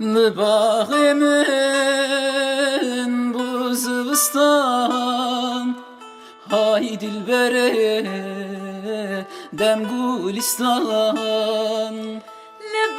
Bağımın bu zıvıstan Hay dilbere dem gulistan. Ne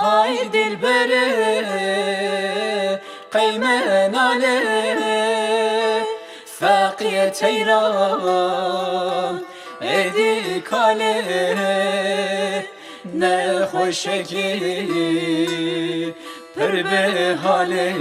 Hay dilbere Kıymen ale Fakiye teyran Edi kale Ne hoş ki Pırbe hale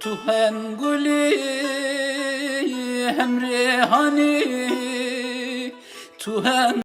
Tu hem gülü hem rehani Tu hem